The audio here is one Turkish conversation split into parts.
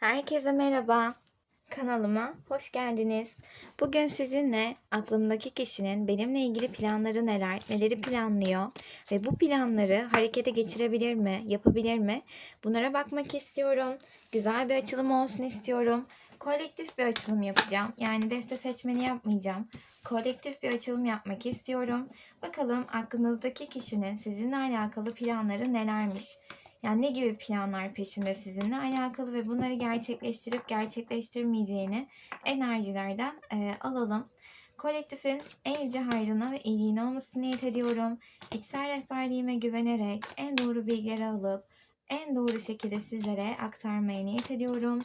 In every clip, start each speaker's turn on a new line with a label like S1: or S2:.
S1: Herkese merhaba. Kanalıma hoş geldiniz. Bugün sizinle aklımdaki kişinin benimle ilgili planları neler, neleri planlıyor ve bu planları harekete geçirebilir mi, yapabilir mi? Bunlara bakmak istiyorum. Güzel bir açılım olsun istiyorum. Kolektif bir açılım yapacağım. Yani deste seçmeni yapmayacağım. Kolektif bir açılım yapmak istiyorum. Bakalım aklınızdaki kişinin sizinle alakalı planları nelermiş? Yani ne gibi planlar peşinde sizinle alakalı ve bunları gerçekleştirip gerçekleştirmeyeceğini enerjilerden e, alalım. Kolektifin en yüce hayrına ve iyiliğine olmasını niyet ediyorum. İçsel rehberliğime güvenerek en doğru bilgileri alıp en doğru şekilde sizlere aktarmaya niyet ediyorum.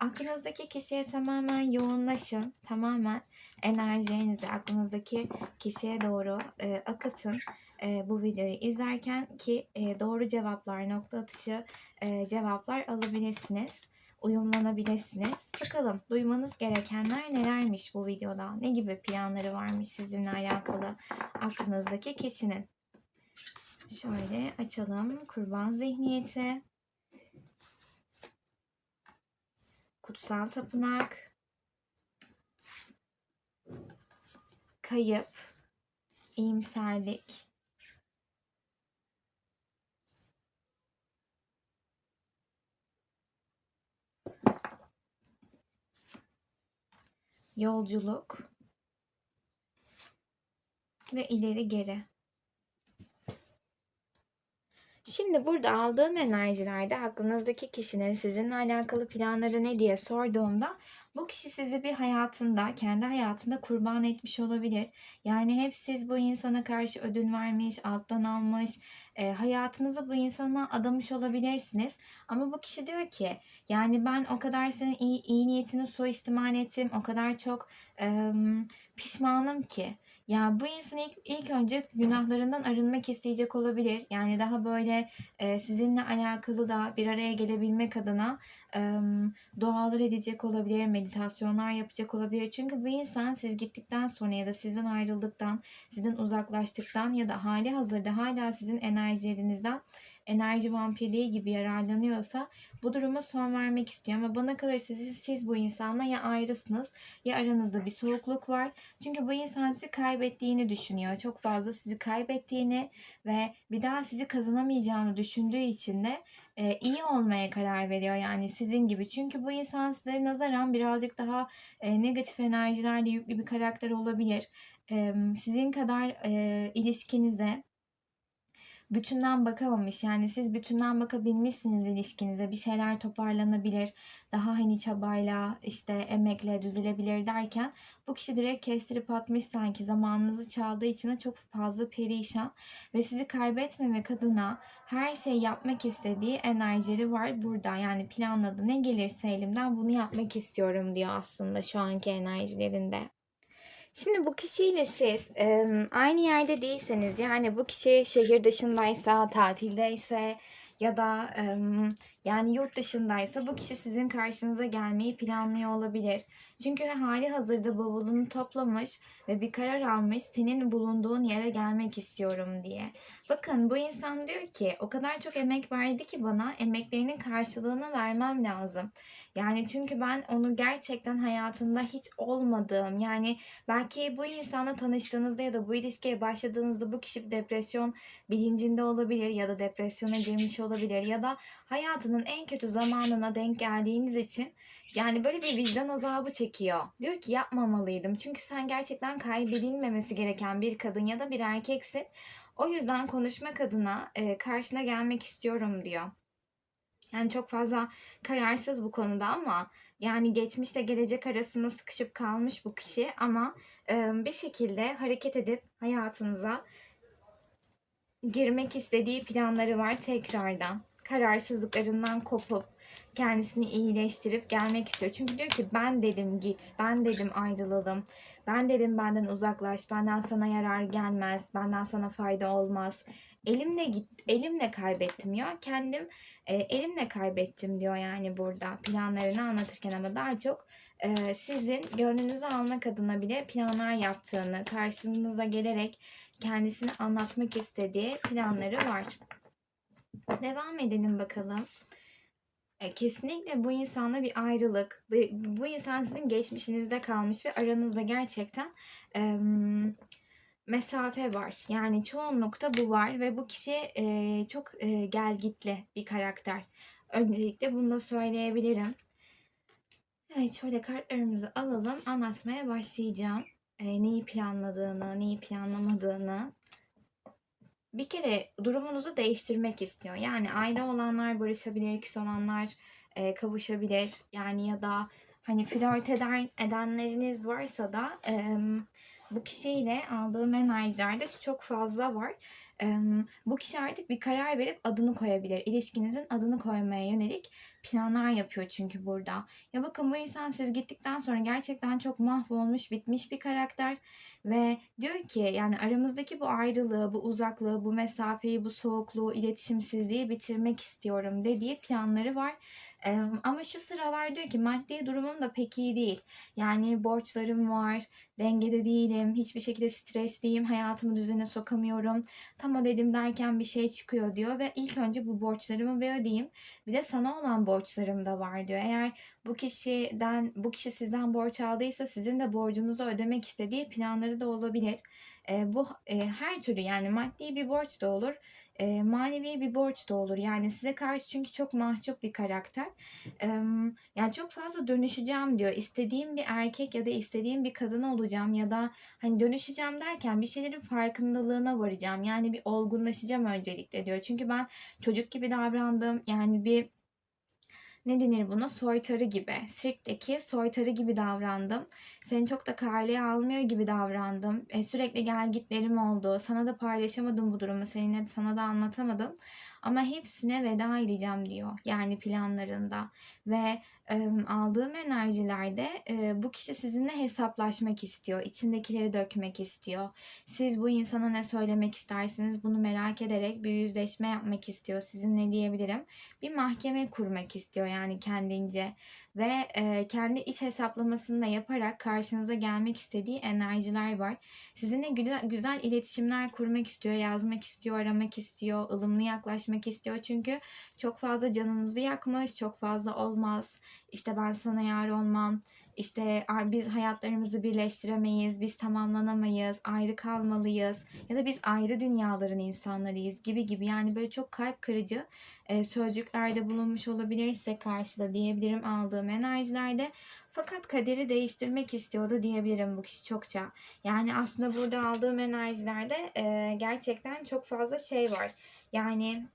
S1: Aklınızdaki kişiye tamamen yoğunlaşın. Tamamen enerjilerinizi aklınızdaki kişiye doğru e, akıtın e, bu videoyu izlerken ki e, doğru cevaplar, nokta atışı e, cevaplar alabilirsiniz. Uyumlanabilirsiniz. Bakalım duymanız gerekenler nelermiş bu videoda? Ne gibi planları varmış sizinle alakalı aklınızdaki kişinin? Şöyle açalım. Kurban zihniyeti. Kutsal tapınak. Kayıp. iyimserlik. Yolculuk ve ileri geri. Şimdi burada aldığım enerjilerde aklınızdaki kişinin sizinle alakalı planları ne diye sorduğumda bu kişi sizi bir hayatında, kendi hayatında kurban etmiş olabilir. Yani hep siz bu insana karşı ödün vermiş, alttan almış, e, hayatınızı bu insana adamış olabilirsiniz. Ama bu kişi diyor ki yani ben o kadar senin iyi, iyi niyetini suistimal ettim, o kadar çok e, pişmanım ki. Ya bu insan ilk, ilk önce günahlarından arınmak isteyecek olabilir. Yani daha böyle e, sizinle alakalı da bir araya gelebilmek adına e, dualar edecek olabilir, meditasyonlar yapacak olabilir. Çünkü bu insan siz gittikten sonra ya da sizden ayrıldıktan, sizden uzaklaştıktan ya da hali hazırda hala sizin enerjilerinizden enerji vampirliği gibi yararlanıyorsa bu duruma son vermek istiyor. Ama bana kalır siz, siz bu insanla ya ayrısınız ya aranızda bir soğukluk var. Çünkü bu insan sizi kaybettiğini düşünüyor. Çok fazla sizi kaybettiğini ve bir daha sizi kazanamayacağını düşündüğü için de e, iyi olmaya karar veriyor. Yani sizin gibi. Çünkü bu insan sizlere nazaran birazcık daha e, negatif enerjilerle yüklü bir karakter olabilir. E, sizin kadar e, ilişkinize bütünden bakamamış. Yani siz bütünden bakabilmişsiniz ilişkinize. Bir şeyler toparlanabilir. Daha hani çabayla işte emekle düzelebilir derken bu kişi direkt kestirip atmış sanki zamanınızı çaldığı için çok fazla perişan ve sizi kaybetmemek adına her şeyi yapmak istediği enerjileri var burada. Yani planladı ne gelirse elimden bunu yapmak istiyorum diyor aslında şu anki enerjilerinde. Şimdi bu kişiyle siz e, aynı yerde değilseniz yani bu kişi şehir dışındaysa, tatildeyse ya da e, yani yurt dışındaysa bu kişi sizin karşınıza gelmeyi planlıyor olabilir. Çünkü hali hazırda bavulunu toplamış ve bir karar almış senin bulunduğun yere gelmek istiyorum diye. Bakın bu insan diyor ki o kadar çok emek verdi ki bana emeklerinin karşılığını vermem lazım. Yani çünkü ben onu gerçekten hayatında hiç olmadığım yani belki bu insanla tanıştığınızda ya da bu ilişkiye başladığınızda bu kişi depresyon bilincinde olabilir ya da depresyona girmiş olabilir ya da hayatının en kötü zamanına denk geldiğiniz için yani böyle bir vicdan azabı çekiyor. Diyor ki yapmamalıydım. Çünkü sen gerçekten kaybedilmemesi gereken bir kadın ya da bir erkeksin. O yüzden konuşmak adına e, karşına gelmek istiyorum diyor. Yani çok fazla kararsız bu konuda ama yani geçmişle gelecek arasında sıkışıp kalmış bu kişi ama e, bir şekilde hareket edip hayatınıza girmek istediği planları var tekrardan. Kararsızlıklarından kopup kendisini iyileştirip gelmek istiyor. Çünkü diyor ki ben dedim git, ben dedim ayrılalım, ben dedim benden uzaklaş, benden sana yarar gelmez, benden sana fayda olmaz. Elimle git, elimle kaybettim ya. Kendim e, elimle kaybettim diyor yani burada planlarını anlatırken ama daha çok e, sizin gönlünüzü almak adına bile planlar yaptığını, karşınıza gelerek kendisini anlatmak istediği planları var. Devam edelim bakalım. E, kesinlikle bu insanla bir ayrılık, bu, bu insan sizin geçmişinizde kalmış ve aranızda gerçekten em, mesafe var. Yani çoğunlukta bu var ve bu kişi e, çok e, gelgitli bir karakter. Öncelikle bunu da söyleyebilirim. Evet şöyle kartlarımızı alalım. Anlatmaya başlayacağım. E, neyi planladığını, neyi planlamadığını. Bir kere durumunuzu değiştirmek istiyor. Yani aile olanlar barışabilir, küs olanlar e, kavuşabilir. Yani ya da hani flört eden, edenleriniz varsa da e, bu kişiyle aldığım enerjilerde çok fazla var. E, bu kişi artık bir karar verip adını koyabilir. İlişkinizin adını koymaya yönelik planlar yapıyor çünkü burada. Ya bakın bu insan siz gittikten sonra gerçekten çok mahvolmuş, bitmiş bir karakter ve diyor ki yani aramızdaki bu ayrılığı, bu uzaklığı, bu mesafeyi, bu soğukluğu, iletişimsizliği bitirmek istiyorum dediği planları var. Ee, ama şu sıralar diyor ki maddi durumum da pek iyi değil. Yani borçlarım var, dengede değilim, hiçbir şekilde stresliyim, hayatımı düzene sokamıyorum. Tam o dedim derken bir şey çıkıyor diyor ve ilk önce bu borçlarımı bir ödeyeyim. Bir de sana olan borçlarım da var diyor. Eğer bu kişiden bu kişi sizden borç aldıysa sizin de borcunuzu ödemek istediği planları da olabilir. E, bu e, her türlü yani maddi bir borç da olur, e, manevi bir borç da olur. Yani size karşı çünkü çok mahcup bir karakter. E, yani çok fazla dönüşeceğim diyor. İstediğim bir erkek ya da istediğim bir kadın olacağım ya da hani dönüşeceğim derken bir şeylerin farkındalığına varacağım. Yani bir olgunlaşacağım öncelikle diyor. Çünkü ben çocuk gibi davrandım. Yani bir ne denir buna soytarı gibi sirkteki soytarı gibi davrandım. Seni çok da kaleye almıyor gibi davrandım. E, sürekli gel gitlerim oldu. Sana da paylaşamadım bu durumu. Seninle sana da anlatamadım. Ama hepsine veda edeceğim diyor. Yani planlarında. Ve aldığım enerjilerde bu kişi sizinle hesaplaşmak istiyor. İçindekileri dökmek istiyor. Siz bu insana ne söylemek istersiniz bunu merak ederek bir yüzleşme yapmak istiyor. Sizinle diyebilirim. Bir mahkeme kurmak istiyor yani kendince. Ve kendi iç hesaplamasını da yaparak karşınıza gelmek istediği enerjiler var. Sizinle güzel, güzel iletişimler kurmak istiyor, yazmak istiyor, aramak istiyor, ılımlı yaklaşmak istiyor. Çünkü çok fazla canınızı yakmış, çok fazla olmaz. İşte ben sana yar olmam. İşte biz hayatlarımızı birleştiremeyiz, biz tamamlanamayız, ayrı kalmalıyız ya da biz ayrı dünyaların insanlarıyız gibi gibi. Yani böyle çok kalp kırıcı sözcüklerde bulunmuş olabilir size karşıda diyebilirim aldığım enerjilerde. Fakat kaderi değiştirmek istiyordu diyebilirim bu kişi çokça. Yani aslında burada aldığım enerjilerde gerçekten çok fazla şey var. Yani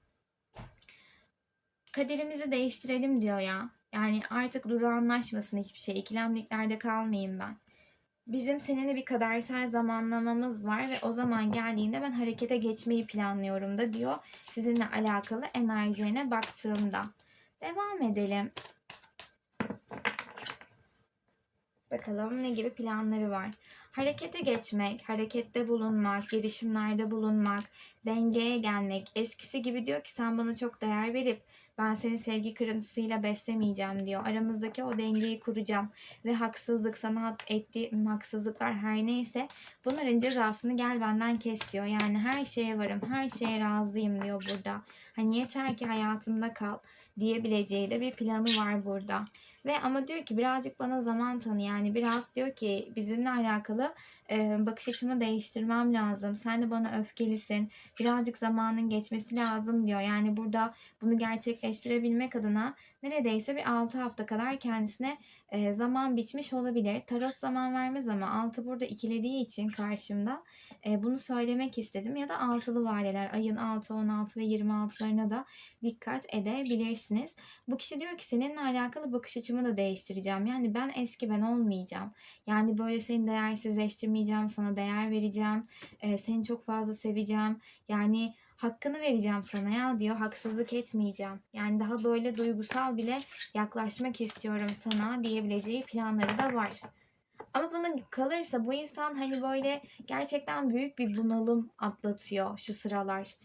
S1: kaderimizi değiştirelim diyor ya. Yani artık duru anlaşmasın hiçbir şey. İkilemliklerde kalmayayım ben. Bizim seninle bir kadersel zamanlamamız var ve o zaman geldiğinde ben harekete geçmeyi planlıyorum da diyor. Sizinle alakalı enerjilerine baktığımda. Devam edelim. Bakalım ne gibi planları var. Harekete geçmek, harekette bulunmak, girişimlerde bulunmak, dengeye gelmek. Eskisi gibi diyor ki sen bana çok değer verip ben seni sevgi kırıntısıyla beslemeyeceğim diyor. Aramızdaki o dengeyi kuracağım ve haksızlık sana ettiğim haksızlıklar her neyse bunların cezasını gel benden kes diyor. Yani her şeye varım, her şeye razıyım diyor burada. Hani yeter ki hayatımda kal diyebileceği de bir planı var burada. Ve ama diyor ki birazcık bana zaman tanı. Yani biraz diyor ki bizimle alakalı bakış açımı değiştirmem lazım. Sen de bana öfkelisin. Birazcık zamanın geçmesi lazım diyor. Yani burada bunu gerçekleştirebilmek adına neredeyse bir 6 hafta kadar kendisine zaman biçmiş olabilir. Tarot zaman vermez ama altı burada ikilediği için karşımda bunu söylemek istedim. Ya da altılı valeler ayın 6, 16 ve 26'larına da dikkat edebilirsiniz. Bu kişi diyor ki seninle alakalı bakış açımı da değiştireceğim. Yani ben eski ben olmayacağım. Yani böyle seni değersizleştirmeyeceğim, sana değer vereceğim. E, seni çok fazla seveceğim. Yani hakkını vereceğim sana ya diyor. Haksızlık etmeyeceğim. Yani daha böyle duygusal bile yaklaşmak istiyorum sana diyebileceği planları da var. Ama bana kalırsa bu insan hani böyle gerçekten büyük bir bunalım atlatıyor şu sıralar.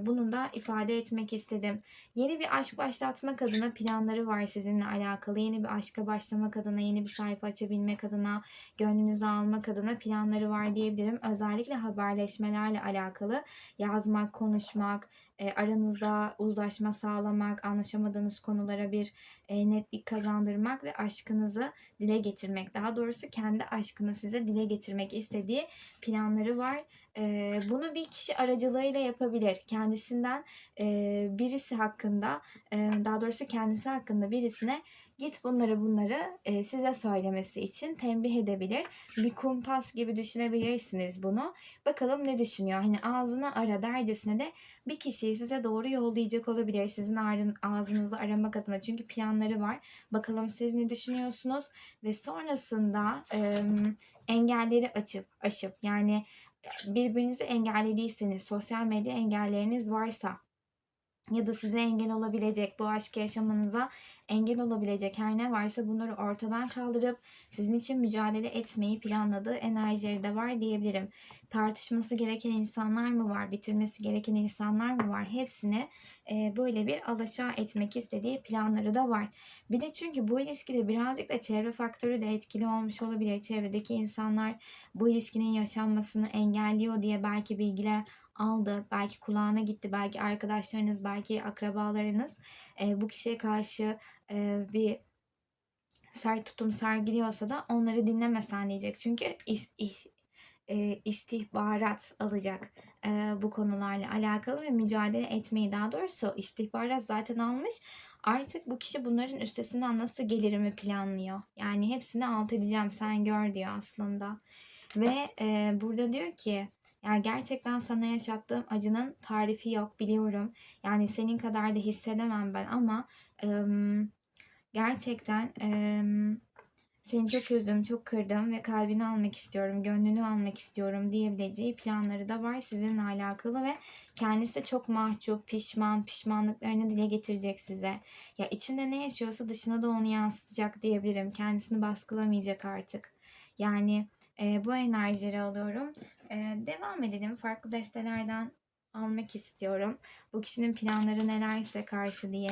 S1: Bunu da ifade etmek istedim. Yeni bir aşk başlatmak adına planları var sizinle alakalı. Yeni bir aşka başlamak adına, yeni bir sayfa açabilmek adına, gönlünüzü almak adına planları var diyebilirim. Özellikle haberleşmelerle alakalı yazmak, konuşmak, aranızda uzlaşma sağlamak, anlaşamadığınız konulara bir netlik kazandırmak ve aşkınızı dile getirmek. Daha doğrusu kendi aşkını size dile getirmek istediği planları var. E, bunu bir kişi aracılığıyla yapabilir. Kendisinden e, birisi hakkında, e, daha doğrusu kendisi hakkında birisine git bunları bunları e, size söylemesi için tembih edebilir. Bir kumpas gibi düşünebilirsiniz bunu. Bakalım ne düşünüyor? Hani ağzını ara dercesine de bir kişiyi size doğru yollayacak olabilir. Sizin ağzınızı aramak adına. Çünkü planları var. Bakalım siz ne düşünüyorsunuz? Ve sonrasında e, engelleri açıp aşıp yani birbirinizi engellediyseniz, sosyal medya engelleriniz varsa ya da size engel olabilecek, bu aşkı yaşamanıza engel olabilecek her ne varsa bunları ortadan kaldırıp sizin için mücadele etmeyi planladığı enerjileri de var diyebilirim. Tartışması gereken insanlar mı var, bitirmesi gereken insanlar mı var? Hepsini e, böyle bir alaşağı etmek istediği planları da var. Bir de çünkü bu ilişkide birazcık da çevre faktörü de etkili olmuş olabilir. Çevredeki insanlar bu ilişkinin yaşanmasını engelliyor diye belki bilgiler aldı. Belki kulağına gitti. Belki arkadaşlarınız, belki akrabalarınız e, bu kişiye karşı e, bir sert tutum sergiliyorsa da onları dinlemesen diyecek. Çünkü is, is, e, istihbarat alacak e, bu konularla alakalı ve mücadele etmeyi daha doğrusu istihbarat zaten almış. Artık bu kişi bunların üstesinden nasıl gelirimi planlıyor. Yani hepsini alt edeceğim sen gör diyor aslında. Ve e, burada diyor ki yani gerçekten sana yaşattığım acının tarifi yok biliyorum. Yani senin kadar da hissedemem ben ama ım, gerçekten ım, seni çok üzdüm, çok kırdım ve kalbini almak istiyorum, gönlünü almak istiyorum diyebileceği planları da var sizinle alakalı ve kendisi de çok mahcup, pişman, pişmanlıklarını dile getirecek size. Ya içinde ne yaşıyorsa dışına da onu yansıtacak diyebilirim. Kendisini baskılamayacak artık. Yani e, bu enerjileri alıyorum. E, devam edelim. Farklı destelerden almak istiyorum. Bu kişinin planları nelerse karşı diye.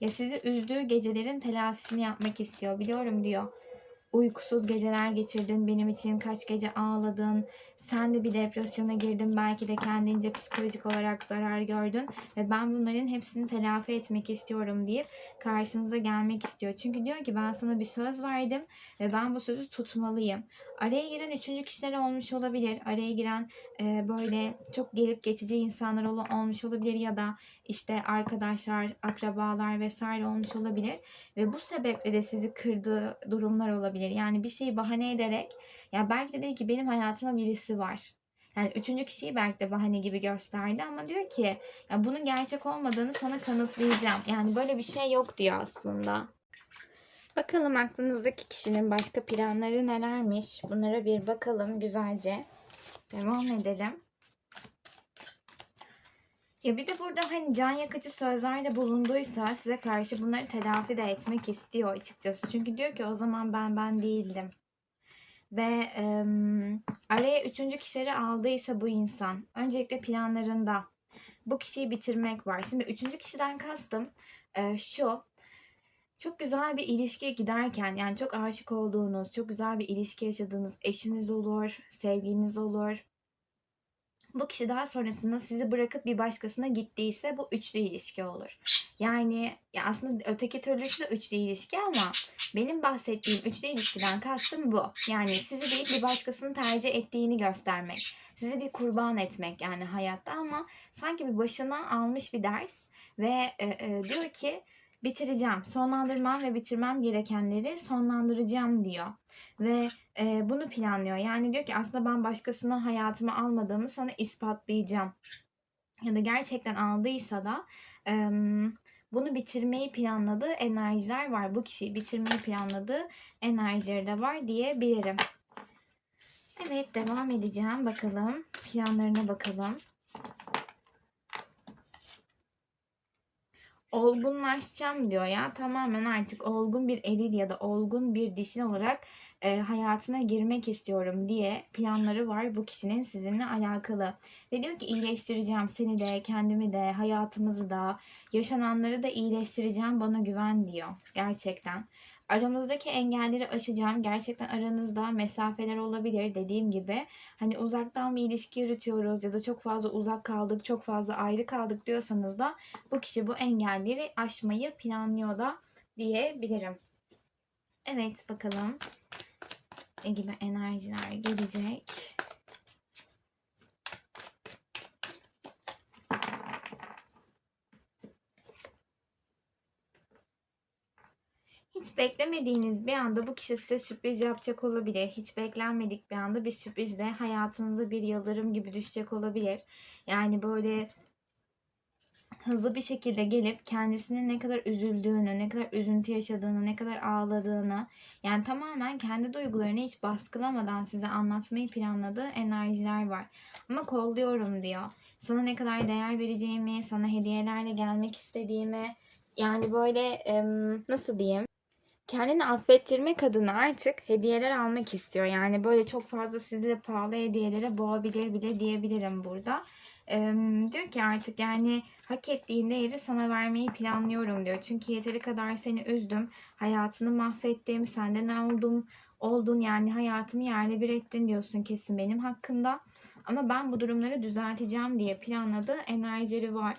S1: Ya sizi üzdüğü gecelerin telafisini yapmak istiyor. Biliyorum diyor. Uykusuz geceler geçirdin benim için kaç gece ağladın sen de bir depresyona girdin belki de kendince psikolojik olarak zarar gördün ve ben bunların hepsini telafi etmek istiyorum deyip karşınıza gelmek istiyor. Çünkü diyor ki ben sana bir söz verdim ve ben bu sözü tutmalıyım. Araya giren üçüncü kişiler olmuş olabilir. Araya giren e, böyle çok gelip geçici insanlar ol- olmuş olabilir ya da işte arkadaşlar, akrabalar vesaire olmuş olabilir. Ve bu sebeple de sizi kırdığı durumlar olabilir. Yani bir şeyi bahane ederek ya belki de dedi ki benim hayatımda birisi var. Yani üçüncü kişiyi belki de bahane gibi gösterdi ama diyor ki ya bunun gerçek olmadığını sana kanıtlayacağım. Yani böyle bir şey yok diyor aslında. Bakalım aklınızdaki kişinin başka planları nelermiş? Bunlara bir bakalım güzelce. Devam edelim. Ya bir de burada hani can yakıcı sözlerde bulunduysa size karşı bunları telafi de etmek istiyor açıkçası. Çünkü diyor ki o zaman ben ben değildim. Ve e, araya üçüncü kişileri aldıysa bu insan öncelikle planlarında bu kişiyi bitirmek var. Şimdi üçüncü kişiden kastım e, şu çok güzel bir ilişkiye giderken yani çok aşık olduğunuz, çok güzel bir ilişki yaşadığınız eşiniz olur, sevgiliniz olur. Bu kişi daha sonrasında sizi bırakıp bir başkasına gittiyse bu üçlü ilişki olur. Yani ya aslında öteki türlüsü de üçlü ilişki ama benim bahsettiğim üçlü ilişkiden kastım bu. Yani sizi değil bir başkasını tercih ettiğini göstermek. Sizi bir kurban etmek yani hayatta ama sanki bir başına almış bir ders ve e, e, diyor ki bitireceğim. Sonlandırmam ve bitirmem gerekenleri sonlandıracağım diyor. Ve e, bunu planlıyor. Yani diyor ki aslında ben başkasına hayatımı almadığımı sana ispatlayacağım. Ya da gerçekten aldıysa da e, bunu bitirmeyi planladığı enerjiler var. Bu kişiyi bitirmeyi planladığı enerjileri de var diyebilirim. Evet devam edeceğim. Bakalım planlarına bakalım. Olgunlaşacağım diyor ya. Tamamen artık olgun bir eril ya da olgun bir dişil olarak e, hayatına girmek istiyorum diye planları var bu kişinin sizinle alakalı. Ve diyor ki iyileştireceğim seni de, kendimi de, hayatımızı da, yaşananları da iyileştireceğim bana güven diyor. Gerçekten. Aramızdaki engelleri aşacağım. Gerçekten aranızda mesafeler olabilir dediğim gibi. Hani uzaktan bir ilişki yürütüyoruz ya da çok fazla uzak kaldık, çok fazla ayrı kaldık diyorsanız da bu kişi bu engelleri aşmayı planlıyor da diyebilirim. Evet bakalım ne gibi enerjiler gelecek. Hiç beklemediğiniz bir anda bu kişi size sürpriz yapacak olabilir. Hiç beklenmedik bir anda bir sürprizle hayatınıza bir yıldırım gibi düşecek olabilir. Yani böyle hızlı bir şekilde gelip kendisinin ne kadar üzüldüğünü, ne kadar üzüntü yaşadığını, ne kadar ağladığını yani tamamen kendi duygularını hiç baskılamadan size anlatmayı planladığı enerjiler var. Ama kolluyorum diyor. Sana ne kadar değer vereceğimi, sana hediyelerle gelmek istediğimi yani böyle nasıl diyeyim? kendini affettirmek adına artık hediyeler almak istiyor. Yani böyle çok fazla sizi de pahalı hediyelere boğabilir bile diyebilirim burada. Ee, diyor ki artık yani hak ettiğin değeri sana vermeyi planlıyorum diyor. Çünkü yeteri kadar seni üzdüm. Hayatını mahvettim. Senden oldum. Oldun yani hayatımı yerle bir ettin diyorsun kesin benim hakkımda. Ama ben bu durumları düzelteceğim diye planladığı enerjileri var.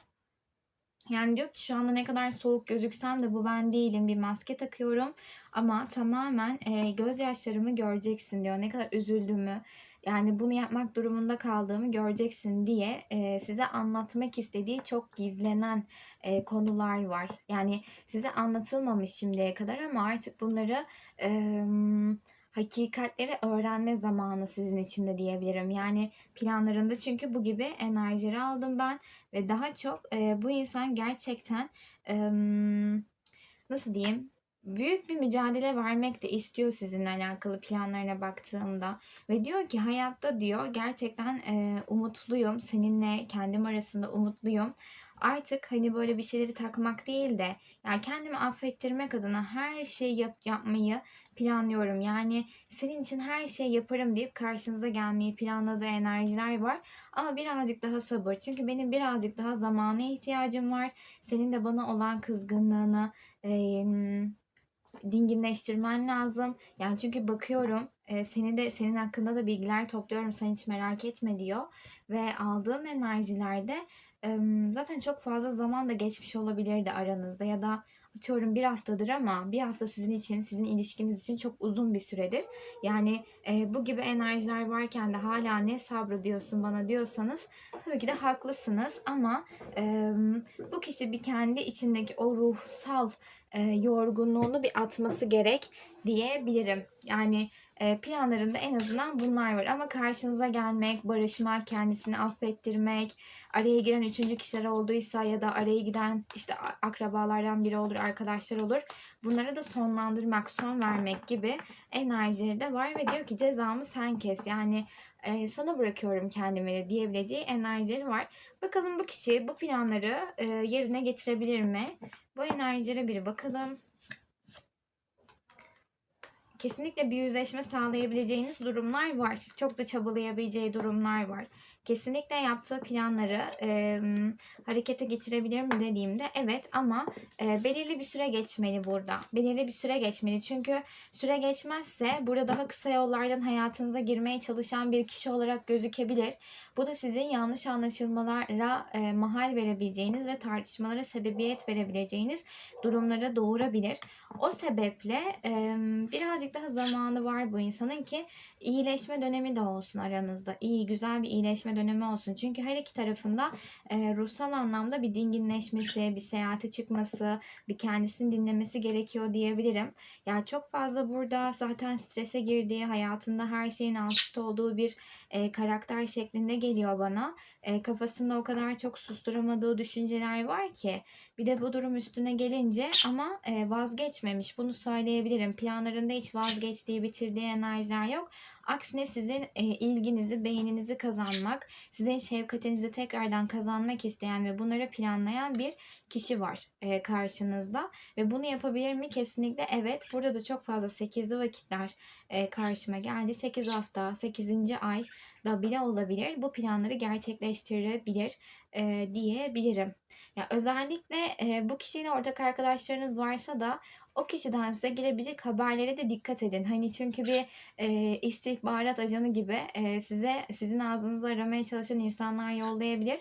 S1: Yani diyor ki şu anda ne kadar soğuk gözüksem de bu ben değilim. Bir maske takıyorum ama tamamen e, gözyaşlarımı göreceksin diyor. Ne kadar üzüldüğümü yani bunu yapmak durumunda kaldığımı göreceksin diye e, size anlatmak istediği çok gizlenen e, konular var. Yani size anlatılmamış şimdiye kadar ama artık bunları e, hakikatleri öğrenme zamanı sizin için de diyebilirim. Yani planlarında çünkü bu gibi enerjileri aldım ben ve daha çok e, bu insan gerçekten e, nasıl diyeyim büyük bir mücadele vermek de istiyor sizinle alakalı planlarına baktığımda ve diyor ki hayatta diyor gerçekten e, umutluyum seninle kendim arasında umutluyum artık hani böyle bir şeyleri takmak değil de yani kendimi affettirmek adına her şeyi yap, yapmayı planlıyorum. Yani senin için her şey yaparım deyip karşınıza gelmeyi planladığı enerjiler var. Ama birazcık daha sabır. Çünkü benim birazcık daha zamana ihtiyacım var. Senin de bana olan kızgınlığını e, dinginleştirmen lazım. Yani çünkü bakıyorum e, seni de senin hakkında da bilgiler topluyorum. Sen hiç merak etme diyor. Ve aldığım enerjilerde zaten çok fazla zaman da geçmiş olabilirdi aranızda ya da atıyorum bir haftadır ama bir hafta sizin için, sizin ilişkiniz için çok uzun bir süredir. Yani e, bu gibi enerjiler varken de hala ne sabrı diyorsun bana diyorsanız tabii ki de haklısınız ama e, bu kişi bir kendi içindeki o ruhsal e, yorgunluğunu bir atması gerek diyebilirim. Yani planlarında en azından bunlar var. Ama karşınıza gelmek, barışmak, kendisini affettirmek, araya giren üçüncü kişiler olduysa ya da araya giden işte akrabalardan biri olur, arkadaşlar olur. Bunları da sonlandırmak, son vermek gibi enerjileri de var ve diyor ki cezamı sen kes. Yani e, sana bırakıyorum kendimi de diyebileceği enerjileri var. Bakalım bu kişi bu planları e, yerine getirebilir mi? Bu enerjilere bir bakalım kesinlikle bir yüzleşme sağlayabileceğiniz durumlar var. Çok da çabalayabileceği durumlar var kesinlikle yaptığı planları e, harekete geçirebilir mi dediğimde evet ama e, belirli bir süre geçmeli burada. Belirli bir süre geçmeli. Çünkü süre geçmezse burada daha kısa yollardan hayatınıza girmeye çalışan bir kişi olarak gözükebilir. Bu da sizin yanlış anlaşılmalara e, mahal verebileceğiniz ve tartışmalara sebebiyet verebileceğiniz durumlara doğurabilir. O sebeple e, birazcık daha zamanı var bu insanın ki iyileşme dönemi de olsun aranızda. İyi, güzel bir iyileşme dönemi olsun. Çünkü her iki tarafında e, ruhsal anlamda bir dinginleşmesi, bir seyahate çıkması, bir kendisini dinlemesi gerekiyor diyebilirim. Yani çok fazla burada zaten strese girdiği, hayatında her şeyin alt üst olduğu bir e, karakter şeklinde geliyor bana. E, kafasında o kadar çok susturamadığı düşünceler var ki. Bir de bu durum üstüne gelince ama e, vazgeçmemiş. Bunu söyleyebilirim. Planlarında hiç vazgeçtiği, bitirdiği enerjiler yok. Aksine sizin e, ilginizi, beğeninizi kazanmak, sizin şefkatinizi tekrardan kazanmak isteyen ve bunları planlayan bir kişi var. E, karşınızda ve bunu yapabilir mi? Kesinlikle evet. Burada da çok fazla 8'li vakitler e, karşıma geldi. 8 hafta, 8. ay da bile olabilir. Bu planları gerçekleştirebilir e, diyebilirim. Ya özellikle e, bu kişiyle ortak arkadaşlarınız varsa da o kişiden size gelebilecek haberlere de dikkat edin. Hani çünkü bir e, istihbarat ajanı gibi e, size sizin ağzınızı aramaya çalışan insanlar yollayabilir.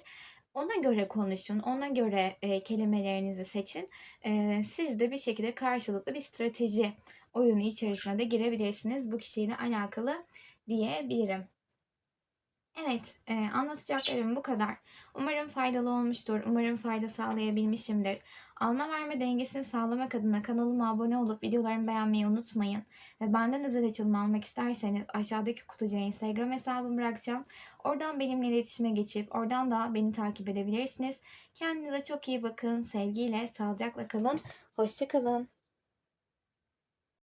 S1: Ona göre konuşun, ona göre e, kelimelerinizi seçin. E, siz de bir şekilde karşılıklı bir strateji oyunu içerisine de girebilirsiniz bu kişiyle alakalı diyebilirim. Evet, e, anlatacaklarım bu kadar. Umarım faydalı olmuştur. Umarım fayda sağlayabilmişimdir. Alma verme dengesini sağlamak adına kanalıma abone olup videolarımı beğenmeyi unutmayın. Ve benden özel açılım almak isterseniz aşağıdaki kutucuğa Instagram hesabımı bırakacağım. Oradan benimle iletişime geçip oradan da beni takip edebilirsiniz. Kendinize çok iyi bakın. Sevgiyle, sağlıcakla kalın. Hoşçakalın.